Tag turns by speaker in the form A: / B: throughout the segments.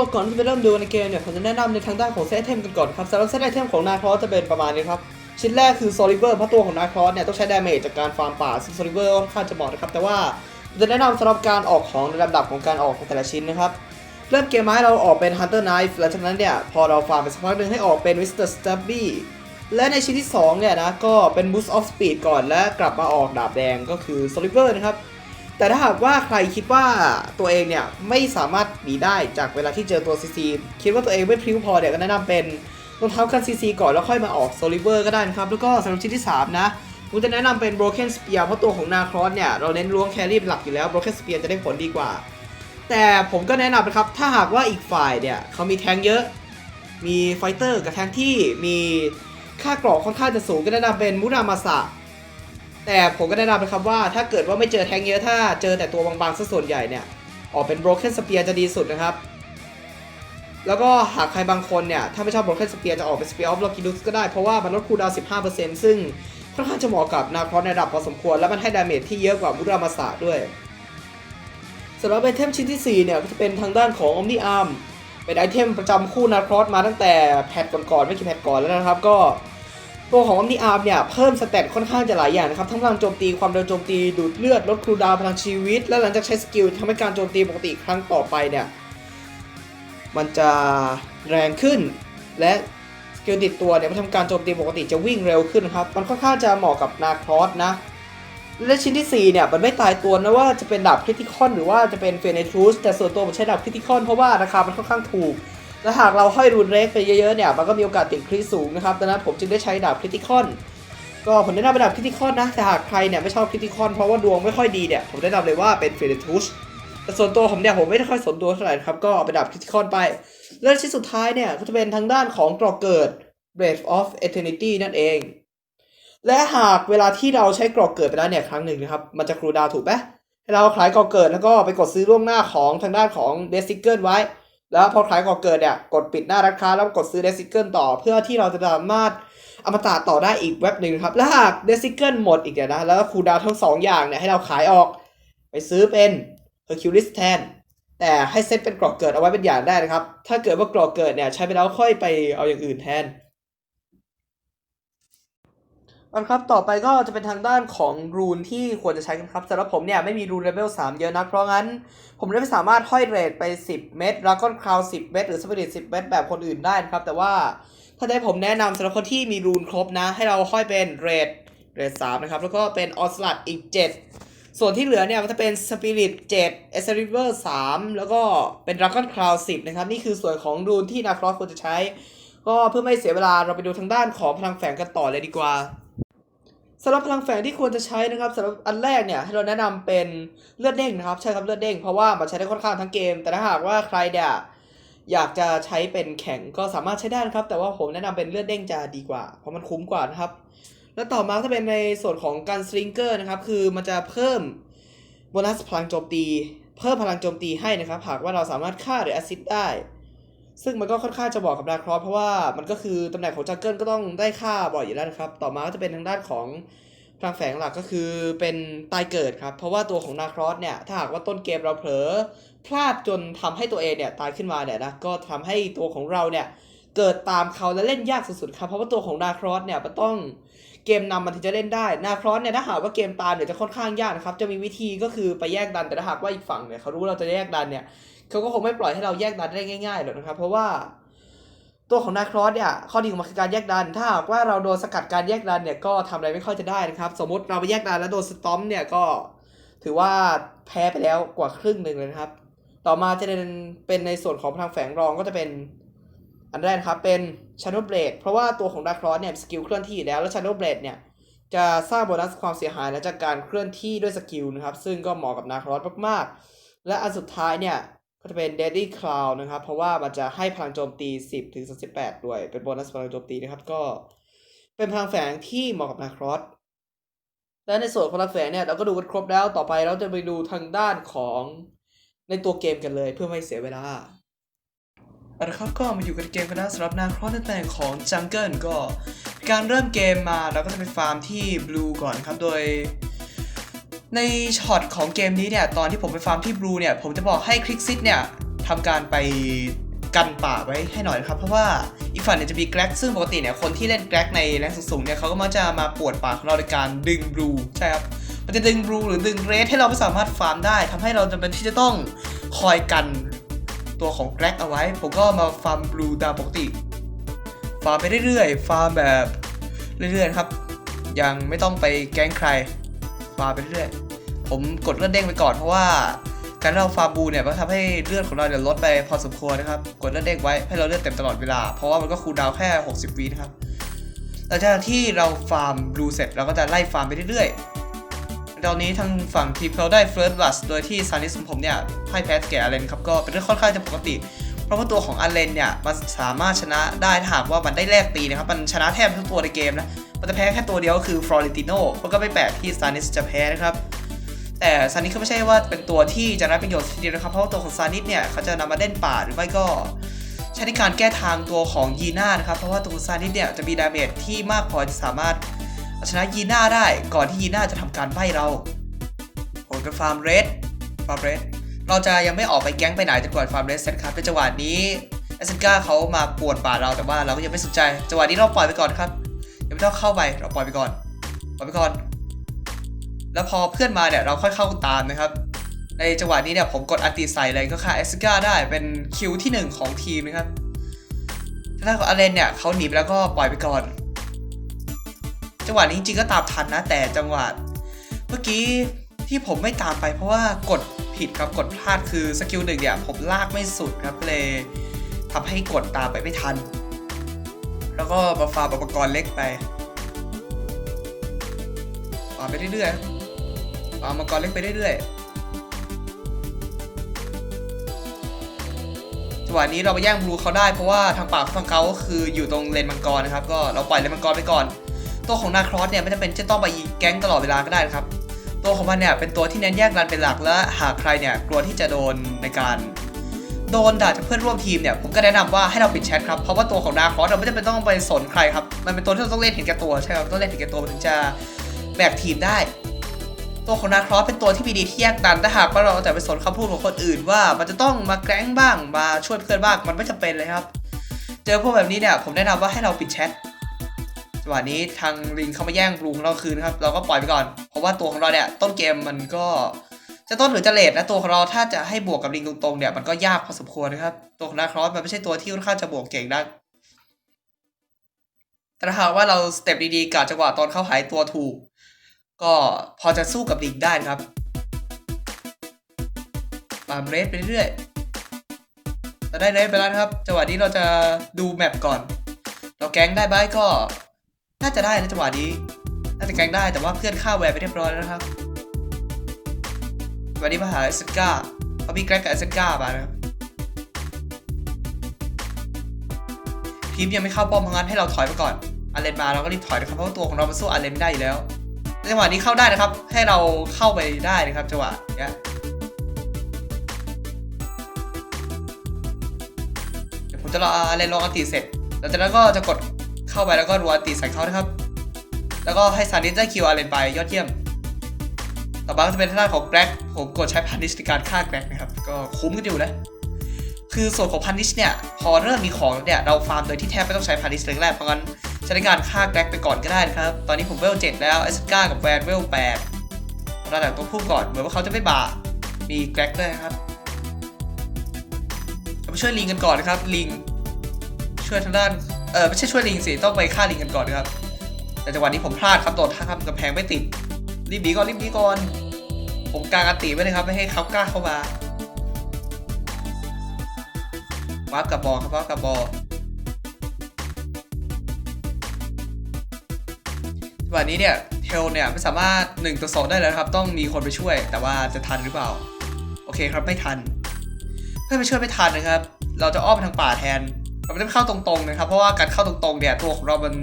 A: ก็ก่อนที่จะเริ่มดูในเกมเนี่ยผมจะแนะนำในทางด้านของเซตไอเทมกันก่อนครับสำหรับเซตไอเทมของนาคอสจะเป็นประมาณนี้ครับชิ้นแรกคือโซลิเวอร์เพราะตัวของนาคอสเนี่ยต้องใช้ดาเมจจากการฟาร์มป่าซึ่งโซลิเวอร์ค่อนข้างจะเหมาะนะครับแต่ว่าจะแนะนำสำหรับการออกของในลำดับของการออกของแต่ละชิ้นนะครับเริ่มเกมมาให้เราออกเป็น Hunter Knife หลังจากนั้นเนี่ยพอเราฟาร์มไปสักพักหนึ่งให้ออกเป็น Mr. Stubby และในชิ้นที่2เนี่ยนะก็เป็น Boost of Speed ก่อนและกลับมาออกดาบแดงก็คือ Soliver นะครับ แต่ถ้าหากว่าใครคิดว่าตัวเองเนี่ยไม่สามารถหนีได้จากเวลาที่เจอตัว CC คิดว่าตัวเองไม่พริ้วพอเนี่ยก็แนะนำเป็นรองเท้ากัน CC ก่อนแล้วค่อยมาออก Soliver ก็ได้นะครับ แล้วก็สำหรับชิ้นที่ 3 นะผมจะแนะนำเป็น Broken Spear เพราะตัวของนาครอสเนี่ยเราเน้นล้วงแครี่หลักอยู่แล้ว Broken Spear จะได้ผลดีกว่า แต่ผมก็แนะนำนะครับถ้าหากว่าอีกฝ่ายเนี่ยเขามีแทงเยอะ มีไฟเตอร์กับแทงที่มีค่ากรอกค่อนข้างจะสูงก็แนะนำเป็นมุรามาสะ แต่ผมก็แนะนำนะครับว่าถ้าเกิดว่าไม่เจอแทงเยอะถ้าเจอแต่ตัวบางๆซะส่วนใหญ่เนี่ย ออกเป็น Broken Spear จะดีสุดนะครับ แล้วก็หากใครบางคนเนี่ย ถ้าไม่ชอบ Broken Spear จะออกเป็น Spear of Lockidus ก็ได้เพราะว่ามันลดคูลดาวน์15%ซึ่งค่อนข้างจะเหมาะกับนาครอสในระดับพอสมควร และมันให้ดาเมจที่เยอะกว่ามุรามาสะด้วยสำหรับไอเทมชิ้นที่ 4 เนี่ยก็จะเป็นทางด้านของ Omni Arm เป็นไอเทมประจำคู่นาครอสมาตั้งแต่แพทก่อนๆไม่กี่แพทก่อนแล้วนะครับก็ ตัวของ Omni Arm เนี่ยเพิ่มสเตตค่อนข้างจะหลายอย่างนะครับ ทั้งพลังโจมตีความเร็วโจมตีดูดเลือดลดครูดาวพลังชีวิต และหลังจากใช้สกิลทำให้การโจมตีปกติครั้งต่อไปเนี่ยมันจะแรงขึ้น และสกิลติดตัวเนี่ยมันทำการโจมตีปกติจะวิ่งเร็วขึ้นครับ มันค่อนข้างจะเหมาะกับนาครอสนะและชิ้นที่4เนี่ยมันไม่ตายตัวนะว่าจะเป็นดาบคริติคอนหรือว่าจะเป็นเฟเนทรูสแต่ส่วนตัวผมใช้ดาบคริติคอนเพราะว่าราคามันค่อนข้างถูก และหากเราห้อยรูนเล็กไปเยอะๆเนี่ยมันก็มีโอกาสติดคริสสูงนะครับดังนั้นผมจึงได้ใช้ดาบคริติคอนก็ผมแนะนำเป็นดาบคริติคอนนะแต่หากใครเนี่ยไม่ชอบคริติคอนเพราะว่าดวงไม่ค่อยดีเนี่ยผมแนะนำเลยว่าเป็นเฟเนทรูสแต่ส่วนตัวผมเนี่ยผมไม่ได้ค่อยสนตัวเท่าไหร่ครับก็เอาเป็นดาบคริติคอนไป และชิ้นสุดท้ายเนี่ยก็จะเป็นทางด้านของกรอกเกิด Breath of Eternity นั่นเอง และหากเวลาที่เราใช้กรอกเกิดไปแล้วเนี่ยครั้งหนึ่งนะครับมันจะครูดาวถูกไหมให้เราขายกรอกเกิดแล้วก็ไปกดซื้อล่วงหน้าของทางด้านของเดซิเกิลไว้ แล้วพอขายกรอกเกิดเนี่ยกดปิดหน้าร้านค้าแล้วกดซื้อเดซิเกิลต่อ เพื่อที่เราจะสามารถอมตะต่อได้อีกเว็บหนึ่งครับ และหากเดซิเกิลหมดอีกเนี่ยนะ แล้วคูดาวทั้งสองอย่างเนี่ยให้เราขายออก ไปซื้อเป็นเฮอร์คิวลิสแทนแต่ให้เซตเป็นกรอกเกิดเอาไว้เป็นอย่างได้นะครับ ถ้าเกิดว่ากรอกเกิดเนี่ยใช้ไปแล้วค่อยไปเอาอย่างอื่นแทน อันครับ ต่อไปก็จะเป็นทางด้านของรูนที่ควรจะใช้กันครับสำหรับผมเนี่ยไม่มีรูนเลเวล3 เยอะนัก เพราะงั้น ผมเลยไม่สามารถห้อยเรทไป 10 เม็ดดราก้อนคราว10 เม็ดหรือสปิริต10 เม็ดแบบคนอื่นได้นะครับ แต่ว่าถ้าได้ผมแนะนำสำหรับคนที่มีรูนครบนะ ให้เราห้อยเป็นเรทเรท3นะครับแล้วก็เป็นออสลัดอีก 7 ส่วนที่เหลือเนี่ยมันจะเป็นสปิริต7เอสซอริเวอร์3แล้วก็เป็นดราก้อนคราว10นะครับนี่คือส่วนของรูนที่นาครอสควรจะใช้ ก็เพื่อไม่เสียเวลาเราไปดูทางด้านของพลังแฝงกันต่อเลยดีกว่า สำหรับพลังแฝงที่ควรจะใช้นะครับสำหรับอันแรกเนี่ยให้เราแนะนำเป็นเลือดเด้งนะครับ ใช่ครับเลือดเด้งเพราะว่ามันใช้ได้ค่อนข้างทั้งเกม แต่ถ้าหากว่าใครเนี่ยอยากจะใช้เป็นแข็งก็สามารถใช้ได้นะครับ แต่ว่าผมแนะนำเป็นเลือดเด้งจะดีกว่า เพราะมันคุ้มกว่านะครับ แล้วต่อมาจะเป็นในส่วนของการสลิงเกอร์นะครับ คือมันจะเพิ่มโบนัสพลังโจมตี เพิ่มพลังโจมตีให้นะครับ หากว่าเราสามารถฆ่าหรือแอซิดได้ ซึ่งมันก็ค่อนข้างจะบอกกับนาครอสเพราะว่ามันก็คือตำแหน่งของจังเกิลก็ต้องได้ค่าบ่อยอยู่แล้วนะครับ ต่อมาก็จะเป็นทางด้านของพลังแฝงหลักก็คือเป็นตายเกิดครับ เพราะว่าตัวของนาครอสเนี่ย ถ้าหากว่าต้นเกมเราเผลอพลาดจนทำให้ตัวเองเนี่ยตายขึ้นมาเนี่ยนะก็ทำให้ตัวของเราเนี่ยเกิดตามเขาและเล่นยากสุดๆครับ เพราะว่าตัวของนาครอสเนี่ยมันต้องเกมนำมันถึงจะเล่นได้นาครอสเนี่ยถ้าหากว่าเกมตามเนี่ยจะค่อนข้างยากนะครับ จะมีวิธีก็คือไปแยกดันแต่ถ้าหากว่าอีกฝั่งเนี่ยเขารู้เราจะแยกดันเนี่ย เขาก็คงไม่ปล่อยให้เราแยกดันได้ง่ายๆหรอกนะครับ เพราะว่าตัวของนาครอสเนี่ยข้อดีของมันคือการแยกดัน ถ้าหากว่าเราโดนสกัดการแยกดันเนี่ยก็ทำอะไรไม่ค่อยจะได้นะครับ สมมติเราไปแยกดันแล้วโดนสตอมเนี่ยก็ถือว่าแพ้ไปแล้วกว่าครึ่งหนึ่งเลยนะครับ ต่อมาจะเป็นเป็นในส่วนของพลังแฝงรองก็จะเป็นอันแรกครับเป็น Shadow Blade เพราะว่าตัวของดาร์ครอสเนี่ยสกิลเคลื่อนที่อยู่แล้วแล้ว Shadow Blade เนี่ยจะสร้างโบนัสความเสียหายและจากการเคลื่อนที่ด้วยสกิลนะครับ ซึ่งก็เหมาะกับนาครอสมากๆ และอันสุดท้ายเนี่ย ก็จะเป็น Deadly Cloud นะครับ เพราะว่ามันจะให้พลังโจมตี 10ถึง38ด้วย เป็นโบนัสพลังโจมตีนะครับ ก็เป็นพลังแฝงที่เหมาะกับนาครอสและในส่วนของพลังแฝงเนี่ยเราก็ดูกันครบแล้วต่อไปเราจะไปดูทางด้านของในตัวเกมกันเลยเพื่อไม่เสียเวลาเอาละครับก็มาอยู่กันเกมกันนะสำหรับนาครอสในตำแหน่งของจังเกิลก็ การเริ่มเกมมาเราก็จะไปฟาร์มที่บลูก่อนครับโดย ในช็อตของเกมนี้เนี่ย ตอนที่ผมไปฟาร์มที่บลูเนี่ย ผมจะบอกให้คลิกซิตเนี่ยทำการไปกันป่าไว้ให้หน่อยนะครับ เพราะว่าอีกฝั่งเนี่ยจะมีแกร็กซึ่งปกติเนี่ยคนที่เล่นแกร็กในแรงสูงๆเนี่ยเขาก็มักจะมาปวดป่าของเราในการดึงบลูใช่ครับมันจะดึงบลูหรือดึงเรสให้เราไม่สามารถฟาร์มได้ทำให้เราจำเป็นที่จะต้องคอยกันตัวของแกร็กเอาไว้ ผมก็มาฟาร์มบลูตามปกติ ฟาร์มไปเรื่อยๆ ฟาร์มแบบเรื่อยๆครับ ยังไม่ต้องไปแกล้งใคราร์มไปเรื่อยผมกดเลือดเด้งไปก่อนเพราะว่าการเราฟาร์มบูเนี่ยมันทำให้เลือดของเราเนี่ยลดไปพอสมควรนะครับ กดเลือดเด้งไว้ให้เราเลือดเต็มตลอดเวลา เพราะว่ามันก็คูลดาวแค่ 60วินะครับหลังจากที่เราฟาร์มบลูเสร็จเราก็จะไล่ฟาร์มไปเรื่อยๆตอนนี้ทางฝั่งทีมเขาได้เฟิร์สบัสโดยที่ซานิสผมเนี่ยพ่ายแพ้แก่อาเลนครับก็เป็นเรื่องค่อนข้างจะปกติ เพราะว่าตัวของอาเลนเนี่ยมันสามารถชนะได้ถาหากว่ามันได้แลกตีนะครับมันชนะแทบทุกตัวในเกมนะ มันจะแพ้แค่ตัวเดียวก็คือฟลอริติโนมันก็ไม่แปลกที่ซานิสจะแพ้นะครับ แต่ซานิสก็ไม่ใช่ว่าเป็นตัวที่จะได้ประโยชน์ทีเดียวนะครับเพราะตัวของซานิสเนี่ยเขาจะนำมาเล่นป่าหรือไม่ก็ใช้ในการแก้ทางตัวของยีน่านะครับเพราะว่าตัวของซานิสเนี่ยจะมีดาเมจที่มากพอจะสามารถเอาชนะยีน่าได้ก่อนที่ยีน่าจะทำการใบ้เราผมจะฟาร์มเรดฟาร์มเรดเราจะยังไม่ออกไปแก๊งไปไหนจนกว่าฟาร์มเรดเสร็จครับในจังหวะนี้เอสเซนกาเขามาปวดป่าเราแต่ว่าเราก็ยังไม่สนใจจังหวะนี้เราปล่อยไปก่อนครับ ยังไม่ต้องเข้าไปเราปล่อยไปก่อน ปล่อยไปก่อน แล้วพอเพื่อนมาเนี่ยเราค่อยเข้าตามนะครับ ในจังหวะนี้เนี่ยผมกดอันติใส่เลยก็ฆ่าเอสกาได้เป็นคิวที่ 1 ของทีมนะครับถ้าด้านของอาเลนเนี่ยเขาหนีไปแล้วก็ปล่อยไปก่อน จังหวะนี้จริงๆก็ตามทันนะ แต่จังหวะเมื่อกี้ที่ผมไม่ตามไปเพราะว่ากดผิดครับกดพลาดคือสกิลหนึ่งเนี่ยผมลากไม่สุดครับเลยทำให้กดตามไปไม่ทัน แล้วก็มาฟาร์มอุปกรณ์เล็กไปฟาร์มไปเรื่อยๆฟาร์มอุปกรณ์เล็กไปเรื่อยๆจังหวะนี้เราไปแย่งบลูเขาได้เพราะว่าทางป่าฝั่งเขาก็คืออยู่ตรงเลนมังกรนะครับ ก็เราปล่อยเลนมังกรไปก่อน ตัวของนาครอสเนี่ยไม่จำเป็นจะต้องไปแก๊งตลอดเวลาก็ได้นะครับ ตัวของมันเนี่ยเป็นตัวที่เน้นแยกรันเป็นหลักและหากใครเนี่ยกลัวที่จะโดนในการ โดนด่าจากเพื่อนร่วมทีมเนี่ยผมก็แนะนำว่าให้เราปิดแชทครับเพราะว่าตัวของนาครอสเราไม่จำเป็นต้องไปสนใครครับมันเป็นตัวที่เราต้องเล่นเห็นแก่ตัวใช่ครับต้องเล่นเห็นแก่ตัวถึงจะแบกทีมได้ ตัวของนาครอสเป็นตัวที่มีดีที่แยกดันถ้าหากว่าเราแต่ไปสนคำพูดของคนอื่น ว่ามันจะต้องมาแกล้งบ้างมาช่วยเพื่อนบ้างมันไม่จำเป็นเลยครับ เจอพวกแบบนี้เนี่ยผมแนะนำว่าให้เราปิดแชทจังหวะนี้ทางลิงเข้ามาแย่งบลูของเราคืนครับเราก็ปล่อยไปก่อน เพราะว่าตัวของเราเนี่ยต้นเกมมันก็ จะต้นหรือจะเลทนะตัวของเราถ้าจะให้บวกกับลิงตรงๆเนี่ยมันก็ยากพอสมควรนะครับ ตัวของนาครอสมันไม่ใช่ตัวที่ค่อนข้างจะบวกเก่งนักแต่หากว่าเราสเต็ปดีๆกับจังหวะตอนเข้าหายตัวถูก ก็พอจะสู้กับลิงได้ครับตามเรสไปเรื่อยๆเราได้เรสไปแล้วครับ จังหวะนี้เราจะดูแมปก่อน เราแก๊งได้บ้ายก็ น่าจะได้นะจังหวะนี้ น่าจะแก๊งได้แต่ว่าเพื่อนฆ่าแวร์ไปเรียบร้อยแล้วนะครับ วันนี้มาหาเอสก้าเขามีแกร็กกับเอสก้ามานะครับทีมยังไม่เข้าป้อมพราะงั้นให้เราถอยไปก่อนอาเลนมาเราก็รีบถอยนะครับเพราะตัวของเรามันสู้อาเลนไม่ได้อยู่แล้วจังหวะนี้เข้าได้นะครับ ให้เราเข้าไปได้นะครับจังหวะเนี้ยเดี๋ยวผมจะรออะไรลองอันตีเสร็จหลังจากนั้นก็จะกดเข้าไปแล้วก็รัวอันตีใส่เขานะครับ แล้วก็ให้ซานิสได้คิวอาเลนไปยอดเยี่ยม ต่อมาก็จะเป็นทางด้านของแกร็กผมกดใช้พันนิชในการฆ่าแกร็กนะครับ ก็คุ้มกันอยู่นะ คือส่วนของพันนิชเนี่ย พอเริ่มมีของเนี่ย เราฟาร์มโดยที่แทบไม่ต้องใช้พันนิชเลยก็ได้เพราะงั้นใช้ในการฆ่าแกร็กไปก่อนก็ได้นะครับ ตอนนี้ผมเวล7แล้วเอสก้ากับแวนเวล8ระดับตัวผู้ก่อน เหมือนว่าเขาจะไม่บามีแกร็กด้วยครับเราไปช่วยลิงกันก่อนนะครับ ลิง ช่วยทางด้าน เออไม่ใช่ช่วยลิงสิ ต้องไปฆ่าลิงกันก่อนนะครับ แต่จังหวะนี้ผมพลาดครับโดดข้ามกำแพงไม่ติด รีบหนีก่อนรีบหนีก่อน ผมกางอติไว้เลยครับ ไม่ให้เขากล้าเข้ามาวาร์ปกับบอลครับวาร์ปกับบอลจังหวะนี้เนี่ยเทลเนี่ยไม่สามารถ1ต่อ2ได้แล้วครับ ต้องมีคนไปช่วย แต่ว่าจะทันหรือเปล่า โอเคครับไม่ทัน เพื่อนไปช่วยไม่ทันนะครับ เราจะอ้อมไปทางป่าแทนเราไม่ได้เข้าตรงๆนะครับ เพราะว่าการเข้าตรงๆเนี่ยตัวของเรามัน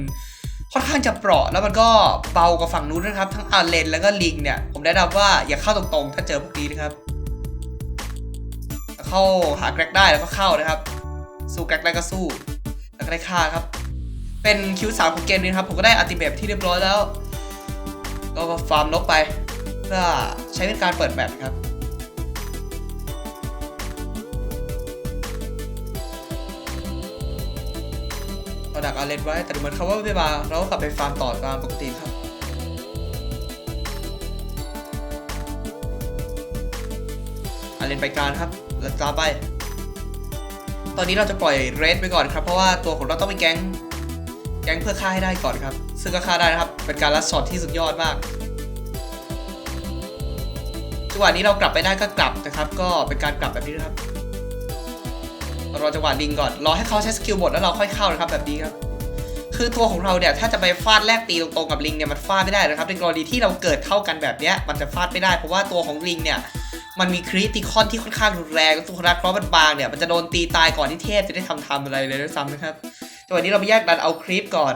A: ค่อนข้างจะเปราะแล้วมันก็เบากว่าฝั่งนู้นนะครับ ทั้งอาเลนแล้วก็ลิงเนี่ยผมแนะนำว่าอย่าเข้าตรงๆ ถ้าเจอพวกนี้นะครับ เข้าหาแกรกได้แล้วก็เข้านะครับ สู้แกรกได้ก็สู้ แล้วก็ได้ฆ่าครับ เป็นคิวสามของเกมนี้ครับผมก็ได้อัติเมทที่เรียบร้อยแล้ว ก็ฟาร์มนกไปเพื่อใช้เป็นการเปิดแมปครับ เราดักอาเลนไว้ แต่เหมือนเขาว่าไม่มาเราก็กลับไปฟาร์มต่อตามปกติครับอาเลนไปกลางครับแล้วตามไป ตอนนี้เราจะปล่อยเรดไปก่อนครับ เพราะว่าตัวของเราต้องไปแก๊งแก๊งเพื่อฆ่าให้ได้ก่อนครับ ซึ่งก็ฆ่าได้นะครับ เป็นการลัดช็อตที่สุดยอดมากจังหวะนี้เรากลับไปได้ก็กลับนะครับ ก็เป็นการกลับแบบนี้นะครับ รารอจังหวะลิงก่อน รอให้เขาใช้สกิลหมดแล้วเราค่อยเข้านะครับแบบนี้ครับ คือตัวของเราเนี่ยถ้าจะไปฟาดแลกตีตรงๆกับลิงเนี่ยมันฟาดไม่ได้นะครับในกรณีที่เราเกิดเข้ากันแบบเนี้ยมันจะฟาดไม่ได้เพราะว่าตัวของลิงเนี่ยมันมีคริติคอนที่ค่อนข้างรุนแรงตัวของนักครอสมันบางเนี่ยมันจะโดนตีตายก่อนที่เทพจะได้ทำทำอะไรเลยด้วยซ้ำนะครับแต่วันนี้เราไปแยกดันเอาคลิปก่อน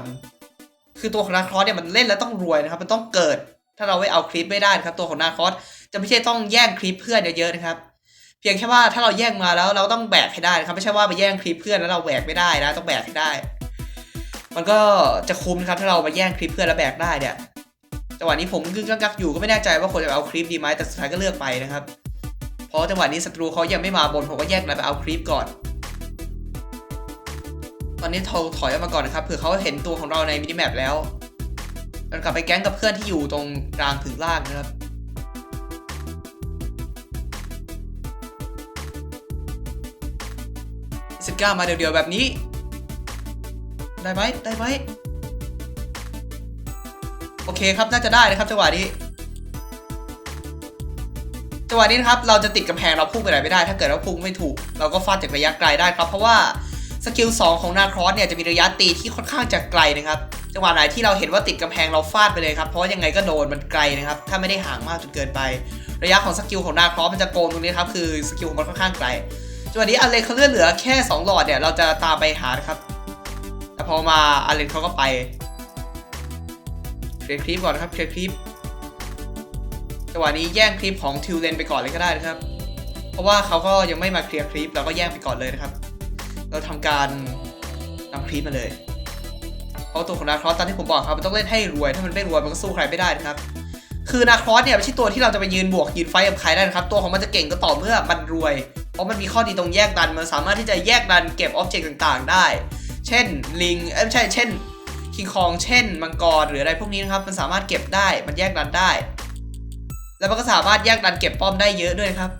A: คือตัวของนาครอสเนี่ยมันเล่นแล้วต้องรวยนะครับ มันต้องเกิด ถ้าเราไม่เอาคลิปไม่ได้นะครับ ตัวของนาครอสจะไม่ใช่ต้องแย่งคลิปเพื่อนเยอะๆนะครับ เพียงแค่ว่าถ้าเราแย่งมาแล้วเราต้องแบกให้ได้นะครับไม่ใช่ว่าไปแย่งคลิปเพื่อนแล้วเราแบกไม่ได้นะต้องแบกให้ได้ มันก็จะคุ้มนะครับถ้าเรามาแย่งคลิปเพื่อนแล้วแบกได้เนี่ยจังหวะนี้ผมกึ่งกักอยู่ก็ไม่แน่ใจว่าควรจะเอาคลิปดีไหมแต่สุดท้ายก็เลือกไปนะครับเพราะจังหวะนี้ศัตรูเขายังไม่มาบนผมก็แยกไปเอาคลิปก่อน ตอนนี้เรถอยออกมาก่อนนะครับเผื่อเขาเห็นตัวของเราในมินิแมปแล้วเรากลับไปแก๊งกับเพื่อนที่อยู่ตรงกลางถึงล่างนะครับ สิบเก้ามาเดียวๆแบบนี้ ได้ไหมได้ไหมโอเคครับน่าจะได้นะครับจังหวะนี้จังหวะนี้นะครับเราจะติดกำแพงเราพุ่งไปไหนไม่ได้ ถ้าเกิดว่าพุ่งไม่ถูก เราก็ฟาดจากระยะไกลได้ครับ เพราะว่าสกิล2ของนาครอสเนี่ยจะมีระยะตีที่ค่อนข้างจะไกลนะครับจังหวะไหนที่เราเห็นว่าติดกำแพงเราฟาดไปเลยครับเพราะยังไงก็โดนมันไกลนะครับ ถ้าไม่ได้ห่างมากจนเกินไป ระยะของสกิลของนาครอสมันจะโกงตรงนี้ครับคือสกิลของมันค่อนข้างไกล วะนี้อเลนเขาเลือดเหลือแค่ 2 หลอดเนี่ย เราจะตามไปหานะครับ แต่พอมาอเลนเขาก็ไปเคลียร์คลิปก่อนนะครับเคลียร์คลิปจังหวะนี้แย่งคลิปของทิวเลนไปก่อนเลยก็ได้นะครับ เพราะว่าเขาก็ยังไม่มาเคลียร์คลิปเราก็แย่งไปก่อนเลยนะครับ เราทำการนำคลิปมาเลย เพราะตัวของนาครอสตามที่ผมบอกครับมันต้องเล่นให้รวย ถ้ามันไม่รวยมันก็สู้ใครไม่ได้นะครับ คือนาครอสเนี่ยไม่ใช่ตัวที่เราจะไปยืนบวกยืนไฟกับใครได้นะครับ ตัวของมันจะเก่งก็ต่อเมื่อมันรวย เพราะมันมีข้อดีตรงแยกดัน มันสามารถที่จะแยกดันเก็บออบเจกต์ต่างๆ ได้ เช่นลิงเอ้ไม่ใช่เช่นคิงคองเช่นมังกรหรืออะไรพวกนี้นะครับ มันสามารถเก็บได้มันแยกดันได้ แล้วมันก็สามารถแยกดันเก็บป้อมได้เยอะด้วยครับ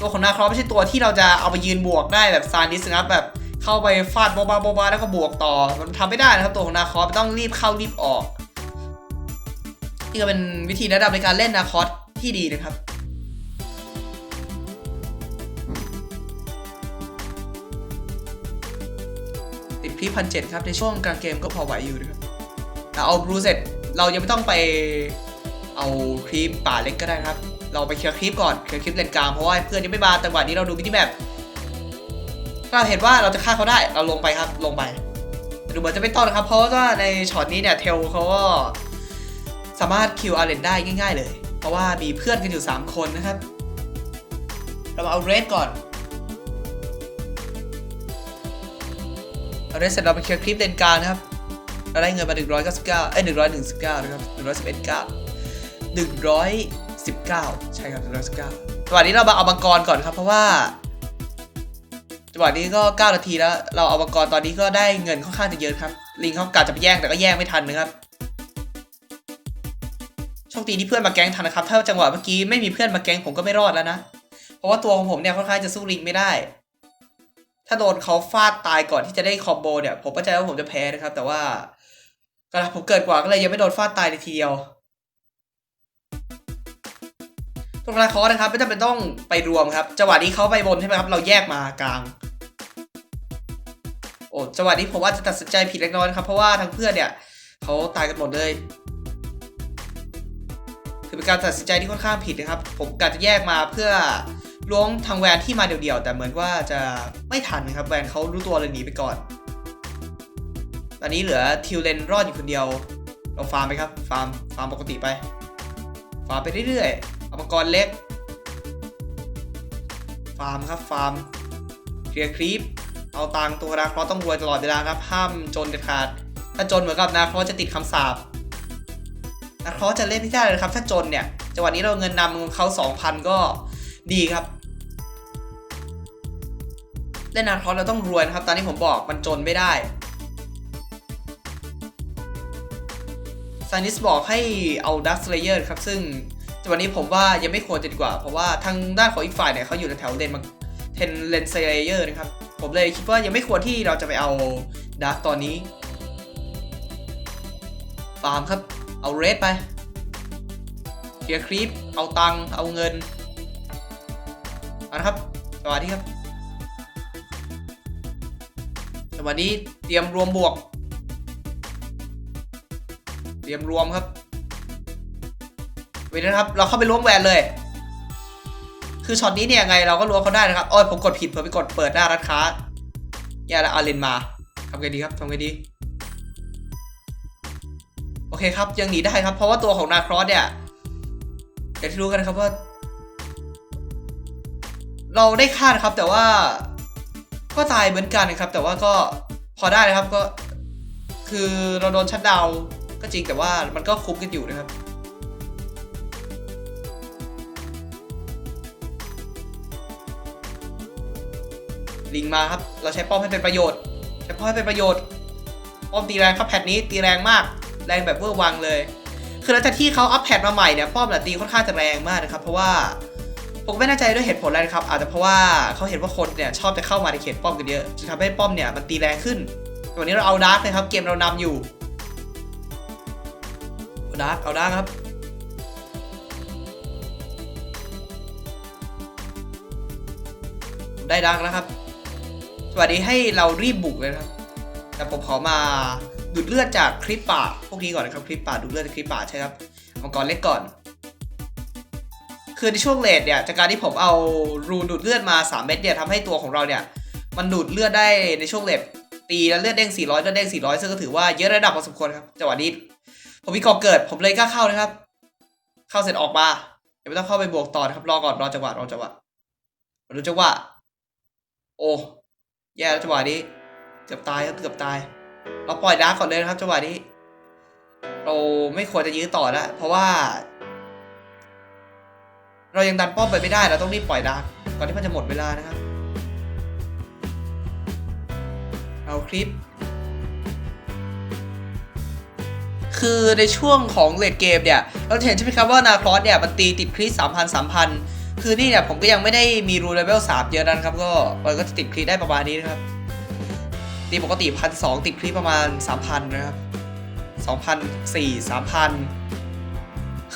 A: ตัวของนาครอไม่ใช่ตัวที่เราจะเอาไปยืนบวกได้แบบซานิสนะครับแบบเข้าไปฟาดโบบาโบบาแล้วก็บวกต่อ มันทำไม่ได้นะครับ ตัวของนาครอต้องรีบเข้ารีบออกนี่ก็เป็นวิธีแนะนำในการเล่นนาคอสที่ดีนะครับ ติดพีพันเจ็ดครับ ในช่วงกลางเกมก็พอไหวอยู่นะครับแต่เอาบลูเสร็จเรายังไม่ต้องไปเอาคลิปป่าเล็กก็ได้ครับ เราไปเคลียร์คลิปก่อนเคลียร์คลิปเลนกลางเพราะว่าเพื่อนยังไม่มาแต่วันนี้เราดูมินิแมปเราเห็นว่าเราจะฆ่าเขาได้เราลงไปครับลงไปดูเหมือนจะไม่ต้องนะครับ เพราะว่าในช็อตนี้เนี่ยเทลเขาก็สามารถคิวอาร์เรนได้ง่าย ๆ เลย เพราะว่ามีเพื่อนกันอยู่ 3 คนนะครับ เรามาเอาเรดก่อน เอาเรดเสร็จเราไปเคลียร์คลิปเลนกลางนะครับเราได้เงินมา 199 เอ้ย119 นะครับ 111 9 119 ใช่ครับ 119จังหวะนี้เรามาเอามังกรก่อนครับ เพราะว่าจังหวะนี้ก็ 9 นาทีแล้ว เราเอามังกรตอนนี้ก็ได้เงินค่อนข้างจะเยอะครับ ลิงเขากะจะไปแย่งแต่ก็แย่งไม่ทันนะครับโชคดีที่เพื่อนมาแก๊งทันนะครับ ถ้าจังหวะเมื่อกี้ไม่มีเพื่อนมาแก๊งผมก็ไม่รอดแล้วนะ เพราะว่าตัวของผมเนี่ยค่อนข้างจะสู้ลิงไม่ได้ ถ้าโดนเขาฟาดตายก่อนที่จะได้คอมโบเนี่ย ผมก็ใจว่าผมจะแพ้นะครับ แต่ว่าก็ผมเกิดกว่าก็เลยยังไม่โดนฟาดตายในทีเดียวตรงราคอนะครับไม่จำเป็นต้องไปรวมครับจังหวะนี้เขาไปบนใช่ไหมครับ เราแยกมากลาง โอ้จังหวะนี้ผมว่าจะตัดสินใจผิดเล็กน้อยนครับ เพราะว่าทั้งเพื่อนเนี่ยเขาตายกันหมดเลยถือเป็นการตัดสินใจที่ค่อนข้างผิดนะครับ ผมกะจะแยกมาเพื่อ ล้วงทางแวนที่มาเดี่ยวๆ แต่เหมือนว่าจะไม่ทันครับแวนเขารู้ตัวเลยหนีไปก่อน ตอนนี้เหลือทิวเลนรอดอยู่คนเดียว เราฟาร์มไปครับ ฟาร์ม ฟาร์มปกติไป ฟาร์มไปเรื่อยๆเอามังกรเล็ก ฟาร์มครับ ฟาร์มเคลียร์ครีป เอาตังตัวนาครอต้องรวยตลอดเวลาครับ ห้ามจนเด็ดขาด ถ้าจนเหมือนกับนาครอจะติดคำสาปนาครอจะเล่นไม่ได้เลยครับ ถ้าจนเนี่ยจังหวะนี้เราเงินนำของเขา2,000 ก็ดีครับ เล่นนาร์ทอสเราต้องรวยนะครับตอนที่ผมบอกมันจนไม่ได้ซานิสบอกให้เอาดักสเลเยอร์ครับ ซึ่งจังหวะนี้ผมว่ายังไม่ควรจะดีกว่า เพราะว่าทางด้านของอีกฝ่ายเนี่ยเขาอยู่ในแถวเลนมาเทนเลนเซเลเยอร์นะครับ ผมเลยคิดว่ายังไม่ควรที่เราจะไปเอาดักตอนนี้ ฟาร์มครับ เอาเรดไปเคลียร์ครีปเอาตังเอาเงินนะครับสวัสดีครับ วัสดีเตรียมรวมบวก เตรียมรวมครับเว้ยนะครับ เราเข้าไปล้วงแวนเลย คือช็อตนี้เนี่ยไงเราก็ล้วงเขาได้นะครับอ้อยผมกดผิดผมไปกดเปิดหน้าร้านค้าอย่าละอาเลนมาทำไงดีครับทำไงดี โอเคครับยังหนีได้ครับ เพราะว่าตัวของนาครอสเนี่ยอย่างที่รู้กันนะครับว่า เราได้ฆ่านะครับแต่ว่า ก็ตายเหมือนกันนะครับ แต่ว่าก็พอได้นะครับก็ คือเราโดนชัดดาวก็จริงแต่ว่ามันก็คุ้มกันอยู่นะครับลิงมาครับ เราใช้ป้อมให้เป็นประโยชน์ ใช้ป้อมให้เป็นประโยชน์ ป้อมตีแรงครับแพทนี้ตีแรงมาก แรงแบบเวอร์วังเลย คือหลังจากที่เขาอัปแพทมาใหม่เนี่ย ป้อมเนี่ตีค่อนข้างจะแรงมากนะครับ เพราะว่า ผมก็ไม่แน่ใจด้วยเหตุผลอะไรนะครับ อาจจะเพราะว่าเขาเห็นว่าคนเนี่ยชอบจะเข้ามาในเขตป้อมกันเยอะจะทำให้ป้อมเนี่ยมันตีแรงขึ้นวันนี้เราเอาดาร์กเลยครับ เกมเรานำอยู่เอาดาร์กเอาดาร์กครับได้ดาร์กแล้วครับ สวัสดีให้เรารีบบุกเลยครับ แต่ผมขอมาดูดเลือดจากคลิปป่าพวกนี้ก่อนนะครับ คลิปป่าดูดเลือดจากคลิปป่าใช่ครับมังกรเล็กก่อน คือในช่วงเลทเนี่ยจากการที่ผมเอารูดูดเลือดมา 3 เม็ดเนี่ยทำให้ตัวของเราเนี่ย มันดูดเลือดได้ในช่วงเลทตีแล้วเลือดเด้ง 400เลือดเด้ง 400 ซึ่งก็ถือว่าเยอะระดับพอสมควรครับจังหวะนี้ ผมมีกอเกิด ผมเลยกล้าเข้านะครับ เข้าเสร็จออกมาเดี๋ยวไม่ต้องเข้าไปบวกต่อนะครับรอก่อนรอจังหวะรอจังหวะมาดูจังหวะโอ้แย่แล้วจังหวะนี้เกือบตายครับเกือบตาย เราปล่อยดาร์กก่อนเลยนะครับจังหวะนี้เราไม่ควรจะยื้อต่อแล้วเพราะว่า เรายังดันป้อมไปไม่ได้ เราต้องรีบปล่อยดาร์กก่อนที่มันจะหมดเวลานะครับ เอาคลิป คือในช่วงของเลดเกมเนี่ย เราเห็นใช่ไหมครับว่านาครอสเนี่ยมันตีติดคริสสามพันสามพันคือนี่เนี่ยผมก็ยังไม่ได้มีรูเลเวลสามเยอะนะครับ ก็มันก็จะติดคริสได้ประมาณนี้นะครับ ตีปกติพันสองติดคลิปประมาณสามพันนะครับสองพันสี่สามพัน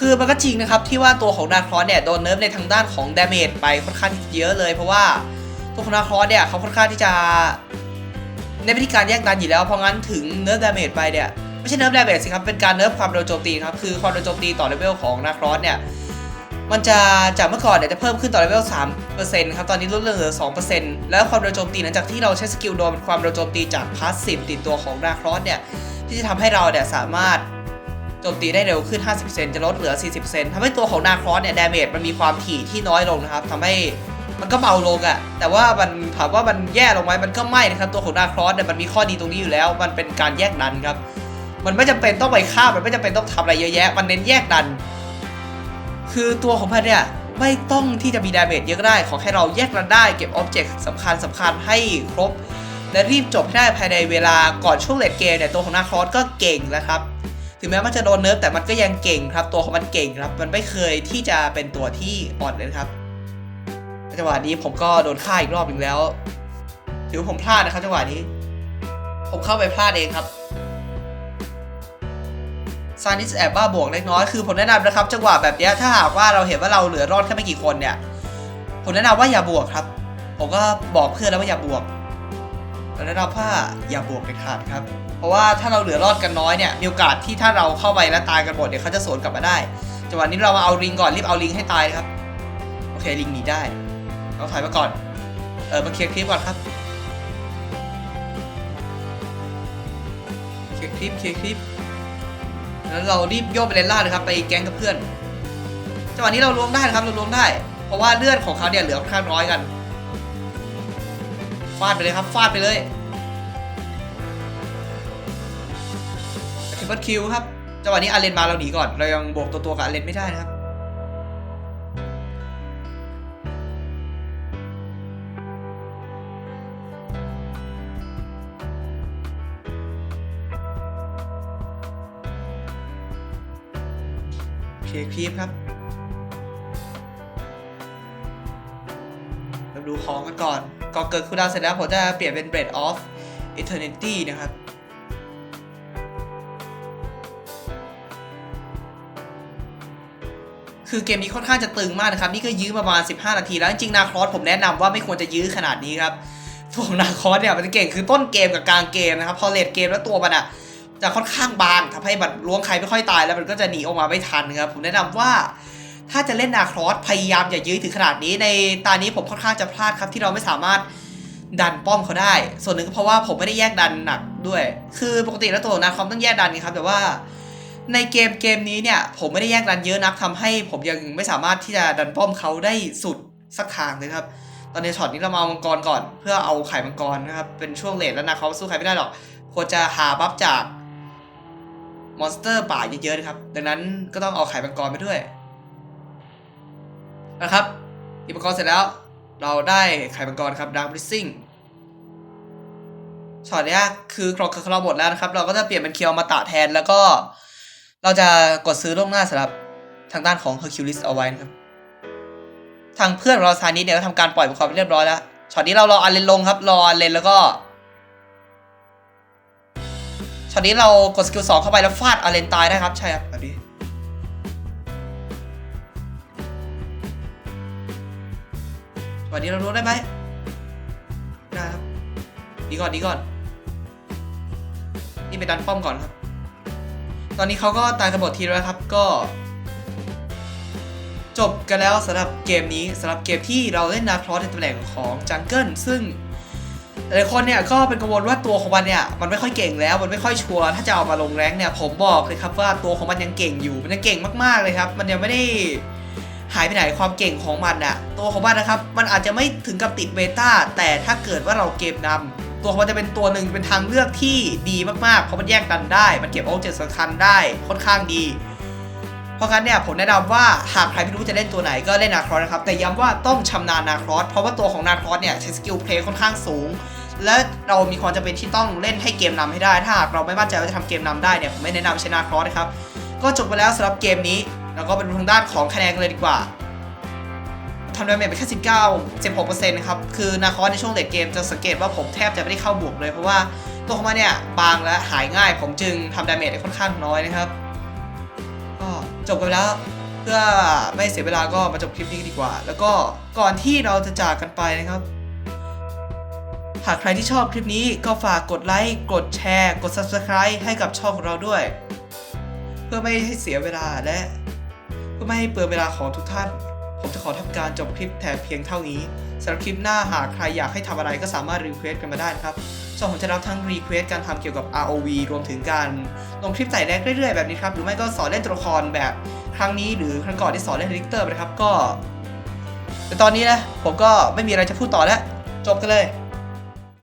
A: คือมันก็จริงนะครับที่ว่าตัวของดาครอสเนี่ยโดนเนิร์ฟในทางด้านของดาเมจไปค่อนข้างที่เยอะเลยเพราะว่าตัวของดาครอสเนี่ยเขาค่อนข้างที่จะในวิธีการแยกดันอยู่แล้วเพราะงั้นถึงเนิร์ฟดาเมจไปเนี่ยไม่ใช่เนิร์ฟดาเมจสิครับเป็นการเนิร์ฟความเร็วโจมตีครับคือความเร็วโจมตีต่อเลเวลของดาครอสเนี่ยมันจะจากเมื่อก่อนเนี่ยจะเพิ่มขึ้นต่อเลเวล3%ครับตอนนี้ลดเหลือ 2%แล้วความเร็วโจมตีหลังจากที่เราใช้สกิลโดนความเร็วโจมตีจากพาสซีฟติดตัวของดาครอสเนี่ยที่จะทำให้เราเนี่ยสามารถ โจมตีได้เร็วขึ้น 50%จะลดเหลือ 40%ทำให้ตัวของดาครอสเนี่ยดาเมจมันมีความถี่ที่น้อยลงนะครับทำให้มันก็เบาลงอะแต่ว่ามันถามว่ามันแย่ลงไหมมันก็ไม่นะครับ ตัวของดาครอสเนี่ยมันมีข้อดีตรงนี้อยู่แล้ว มันเป็นการแยกดันครับ มันไม่จำเป็นต้องไปฆ่า มันไม่จำเป็นต้องทำอะไรเยอะแยะ มันเน้นแยกดัน คือตัวของมันเนี่ยไม่ต้องที่จะมีดาเมจเยอะก็ได้ ขอแค่เราแยกมันได้เก็บอ็อบเจกต์สำคัญสำคัญให้ครบ และรีบจบให้ได้ภายในเวลาก่อนช่วงเลดเกมเนี่ยตัวของนาครอสก็เก่งแล้วครับ ถึงแม้มันจะโดนเนิร์ฟแต่มันก็ยังเก่งครับ ตัวของมันเก่งครับ มันไม่เคยที่จะเป็นตัวที่อ่อนเลยครับจังหวะนี้ผมก็โดนฆ่าอีกรอบหนึ่งแล้วถือผมพลาดนะครับจังหวะนี้ ผมเข้าไปพลาดเองครับซานิสแอบบ้าบวกเล็กน้อยคือผมแนะนำนะครับ จังหวะแบบนี้ถ้าหากว่าเราเห็นว่าเราเหลือรอดแค่ไม่กี่คนเนี่ย ผมแนะนำว่าอย่าบวกครับ ผมก็บอกเพื่อนแล้วว่าอย่าบวกผมแนะนำว่าอย่าบวกเด็ดขาดครับ เพราะว่าถ้าเราเหลือรอดกันน้อยเนี่ยมีโอกาสที่ถ้าเราเข้าไปแล้วตายกันหมดเดี๋ยวเขาจะสวนกลับมาได้จังหวะนี้เรามาเอาลิงก่อนรีบเอาลิงให้ตายครับโอเคลิงหนีได้เราถอยมาก่อนเออมาเคลียร์คลิปก่อนครับเคลียร์คลิปเคลียร์คลิปแล้วเรารีบโยกไปเลนล่าเลยครับไปแก๊งกับเพื่อนจังหวะนี้เราล้วงได้นะครับเราล้วงได้ เพราะว่าเลือดของเขาเนี่ยเหลือค่อนข้างน้อยกันฟาดไปเลยครับฟาดไปเลย ทิปเปิลคิวครับจังหวะนี้อาเลนมาเราหนีก่อน เรายังบวกตัวตัวกับอาเลนไม่ได้นะครับเคคลิปครับเราดูของกันก่อนก่อนเกิดคูดาวเสร็จแล้วผมจะเปลี่ยนเป็น Bread of Eternity นะครับ คือเกมนี้ค่อนข้างจะตึงมากนะครับ นี่ก็ยื้อประมาณ 15 นาทีแล้วจริงๆนาครอสผมแนะนำว่าไม่ควรจะยื้อขนาดนี้ครับตัวนาครอสเนี่ยมันจะเก่งคือต้นเกมกับกลางเกมนะครับ พอเลดเกมแล้วตัวมันอะจะค่อนข้างบางทำให้บัตรล้วงใครไม่ค่อยตายแล้วมันก็จะหนีออกมาไม่ทันครับผมแนะนำว่าถ้าจะเล่นนาครอสพยายามอย่ายื้อถึงขนาดนี้ในตานี้ผมค่อนข้างจะพลาดครับที่เราไม่สามารถดันป้อมเขาได้ ส่วนหนึ่งก็เพราะว่าผมไม่ได้แยกดันหนักด้วย คือปกติแล้วตัวนาครอสต้องแยกดันนี่ครับแต่ว่า ในเกมเกมนี้เนี่ยผมไม่ได้แยกดันเยอะนักทำให้ผมยังไม่สามารถที่จะดันป้อมเขาได้สุดสักทางเลยครับ ตอนในช็อตนี้เรามาเอามังกรก่อนเพื่อเอาไข่มังกรนะครับ เป็นช่วงเลทแล้วนะเขาสู้ใครไม่ได้หรอกควรจะหาบัฟจากมอนสเตอร์ป่าเยอะๆนะครับ ดังนั้นก็ต้องเอาไข่มังกรไปด้วยนะครับหยิมังกรเสร็จแล้ว เราได้ไข่มังกรครับดาร์ b บริซิ่งช็อตนี้คือกรอกคือเราหมดแล้วนะครับ เราก็จะเปลี่ยนเป็นเคียวมาตะแทนแล้วก็ เราจะกดซื้อล่วงหน้าสำหรับทางด้านของ Hercules เอาไว้นะครับ ทางเพื่อนของเราซานิเนี่ยก็ทำการปล่อยบุคคลไปเรียบร้อยแล้ว ช็อตนี้เรารออันเลนลงครับ รออันเลนแล้วก็ ช็อตนี้เรากดสกิลสองเข้าไปแล้วฟาดอันเลนตายได้ครับ ใช่ครับแบบนี้ช็อตนี้เรารู้ได้ไหมไม่ได้ครับ ดีก่อนดีก่อน นี่ไปดันป้อมก่อนครับ ตอนนี้เขาก็ตายกันหมดทีแล้วครับก็ จบกันแล้วสำหรับเกมนี้สำหรับเกมที่เราเล่นนาครอสในตำแหน่งของจังเกิลซึ่งหลายคนเนี่ยก็เป็นกังวลว่าตัวของมันเนี่ยมันไม่ค่อยเก่งแล้วมันไม่ค่อยชัวร์ถ้าจะเอามาลงแรงเนี่ยผมบอกเลยครับว่าตัวของมันยังเก่งอยู่มันยังเก่งมากๆเลยครับ มันยังไม่ได้หายไปไหนความเก่งของมันอะตัวของมันนะครับ มันอาจจะไม่ถึงกับติดเบต้าแต่ถ้าเกิดว่าเราเกมนำ ตัวมันจะเป็นตัวหนึ่งเป็นทางเลือกที่ดีมากๆ เพราะมันแยกดันได้ มันเก็บโอบเจกต์สำคัญได้ค่อนข้างดี เพราะงั้นเนี่ยผมแนะนำว่าหากใครไม่รู้จะเล่นตัวไหนก็เล่นนาครอสนะครับแต่ย้ำว่าต้องชำนาญนาครอสเพราะว่าตัวของนาครอสเนี่ยใช้สกิลเพลย์ค่อนข้างสูง และเรามีความจำเป็นที่ต้องเล่นให้เกมนำให้ได้ ถ้าหากเราไม่มั่นใจว่าจะทำเกมนำได้เนี่ยผมไม่แนะนำใช้นาครอสนะครับก็จบไปแล้วสำหรับเกมนี้แล้วก็เป็นทางด้านของคะแนนกันเลยดีกว่า ทำดาเมจไปแค่19 16%นะครับ คือนาคอสในช่วงเลดเกมจะสังเกตว่าผมแทบจะไม่ได้เข้าบวกเลย เพราะว่าตัวของมันเนี่ยบางและหายง่าย ผมจึงทำดาเมจได้ค่อนข้างน้อยนะครับ ก็จบกันไปแล้วเพื่อไม่เสียเวลาก็มาจบคลิปนี้ดีกว่า แล้วก็ก่อนที่เราจะจากกันไปนะครับ หากใครที่ชอบคลิปนี้ก็ฝากกดไลค์ กดแชร์ กด Subscribe ให้กับช่องของเราด้วย เพื่อไม่ให้เสียเวลาและเพื่อไม่ให้เปลืองเวลาของทุกท่าน ผมจะขอทำการจบคลิปแต่เพียงเท่านี้สำหรับคลิปหน้าหากใครอยากให้ทำอะไรก็สามารถรีเควสต์กันมาได้นะครับช่อนผมจะรับทั้งรีเควสต์การทำเกี่ยวกับ ROV รวมถึงการลงคลิปใส่แรกเรื่อยๆแบบนี้ครับหรือไม่ก็สอนเล่นตัวละครแบบครั้งนี้หรือครั้งก่อนที่สอนเล่นลิกเตอร์นะครับก็แต่ตอนนี้นะผมก็ไม่มีอะไรจะพูดต่อแล้วจบกันเลย